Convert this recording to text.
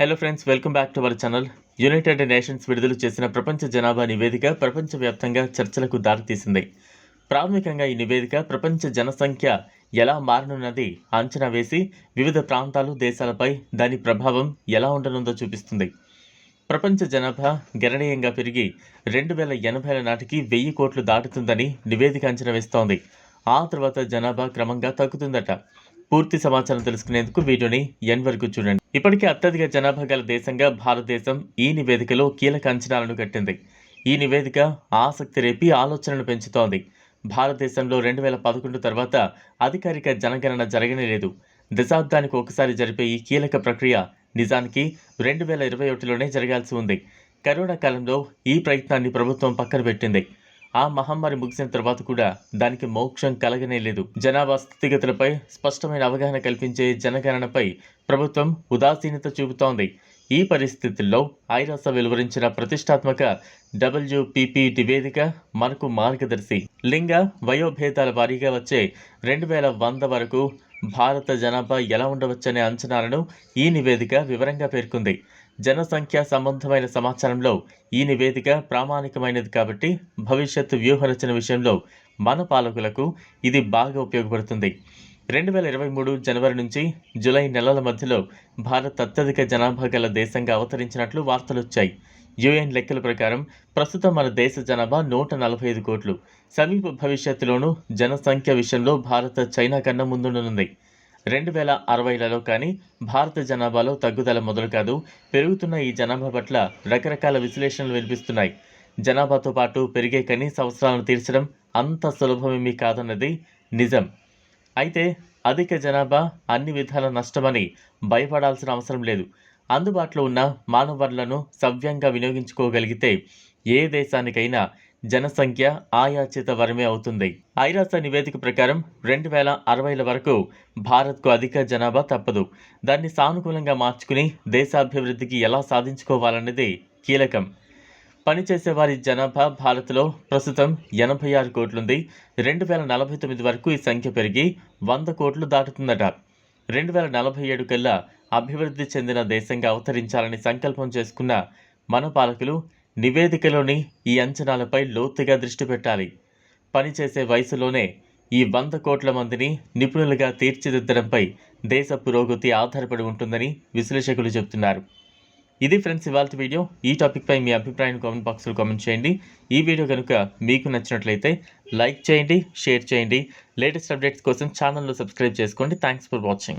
Hello friends welcome back to our channel United Nations విడుదల చేసిన ప్రపంచ జనాభా నివేదిక ప్రపంచవ్యాప్తంగా చర్చలకు దారితీసింది ప్రాథమికంగా ఈ నివేదిక ప్రపంచ జనసంఖ్య ఎలా మారనున్నది అంచనా వేసి వివిధ ప్రాంతాలు దేశాలపై దాని ప్రభావం ఎలా ఉండనుందో చూపిస్తుంది. ప్రపంచ జనాభా గణనీయంగా పెరిగి రెండు వేల ఎనభైల నాటికి వెయ్యి కోట్లు దాటుతుందని నివేదిక అంచనా వేస్తోంది. ఆ తర్వాత జనాభా క్రమంగా తగ్గుతుందట. పూర్తి సమాచారం తెలుసుకునేందుకు వీడియోని ఎన్ వరకు చూడండి. ఇప్పటికే అత్యధిక జనాభా గల దేశంగా భారతదేశం ఈ నివేదికలో కీలక అంచనాలను కట్టింది. ఈ నివేదిక ఆసక్తి రేపి ఆలోచనను పెంచుతోంది. భారతదేశంలో రెండు వేల పదకొండు తర్వాత అధికారిక జనగణన జరగనే లేదు. దశాబ్దానికి ఒకసారి జరిపే ఈ కీలక ప్రక్రియ నిజానికి రెండు వేల ఇరవై ఒకటిలోనే జరగాల్సి ఉంది. కరోనా కాలంలో ఈ ప్రయత్నాన్ని ప్రభుత్వం పక్కన పెట్టింది. ఆ మహమ్మారి ముగిసిన తర్వాత కూడా దానికి మోక్షం కలగనే లేదు. జనాభా స్థితిగతులపై స్పష్టమైన అవగాహన కల్పించే జనగణనపై ప్రభుత్వం ఉదాసీనత చూపుతోంది. ఈ పరిస్థితుల్లో ఐరాస వెలువరించిన ప్రతిష్టాత్మక డబ్ల్యూపీపీ నివేదిక మనకు మార్గదర్శి. లింగ వయోభేదాల వారీగా వచ్చే రెండు వేల వంద వరకు భారత జనాభా ఎలా ఉండవచ్చనే అంచనాలను ఈ నివేదిక వివరంగా పేర్కొంది. జనసంఖ్య సంబంధమైన సమాచారంలో ఈ నివేదిక ప్రామాణికమైనది కాబట్టి భవిష్యత్తు వ్యూహరచన విషయంలో మన పాలకులకు ఇది బాగా ఉపయోగపడుతుంది. రెండు వేల ఇరవై మూడు జనవరి నుంచి జూలై నెలల మధ్యలో భారత్ అత్యధిక జనాభా గల దేశంగా అవతరించినట్లు వార్తలొచ్చాయి యుఎన్ లెక్కల ప్రకారం ప్రస్తుతం మన దేశ జనాభా నూట నలభై ఐదు కోట్లు. సమీప భవిష్యత్తులోనూ జనసంఖ్య విషయంలో భారత్ చైనా కన్నా ముందుండనుంది. రెండు వేల అరవైలలో కానీ భారత జనాభాలో తగ్గుదల మొదలు కాదు పెరుగుతున్న ఈ జనాభా పట్ల రకరకాల విశ్లేషణలు వినిపిస్తున్నాయి. జనాభాతో పాటు పెరిగే కనీస అవసరాలను తీర్చడం అంత సులభమేమీ కాదన్నది నిజం. అయితే అధిక జనాభా అన్ని విధాల నష్టమని భయపడాల్సిన అవసరం లేదు. అందుబాటులో ఉన్న మానవ వనరులను సవ్యంగా వినియోగించుకోగలిగితే ఏ దేశానికైనా జనసంఖ్య ఆయాచిత వరమే అవుతుంది. ఐరాస నివేదిక ప్రకారం రెండు వేల అరవైల వరకు భారత్కు అధిక జనాభా తప్పదు. దాన్ని సానుకూలంగా మార్చుకుని దేశాభివృద్ధికి ఎలా సాధించుకోవాలన్నది కీలకం. పనిచేసే వారి జనాభా భారత్లో ప్రస్తుతం ఎనభై ఆరు కోట్లుంది. రెండు వేల నలభై తొమ్మిది వరకు ఈ సంఖ్య పెరిగి వంద కోట్లు దాటుతుందట. రెండు వేల నలభై ఏడు కల్లా అభివృద్ధి చెందిన దేశంగా అవతరించాలని సంకల్పం చేసుకున్న మన పాలకులు నివేదికలోని ఈ అంచనాలపై లోతుగా దృష్టి పెట్టాలి. పనిచేసే వయసులోనే ఈ వంద కోట్ల మందిని నిపుణులుగా తీర్చిదిద్దడంపై దేశ పురోగతి ఆధారపడి ఉంటుందని విశ్లేషకులు చెబుతున్నారు. ఇది ఫ్రెండ్స్ ఇవాళ వీడియో. ఈ టాపిక్పై మీ అభిప్రాయాన్ని కామెంట్ బాక్స్లో కామెంట్ చేయండి. ఈ వీడియో కనుక మీకు నచ్చినట్లయితే లైక్ చేయండి షేర్ చేయండి. లేటెస్ట్ అప్డేట్స్ కోసం ఛానల్లో సబ్స్క్రైబ్ చేసుకోండి. Thanks for watching.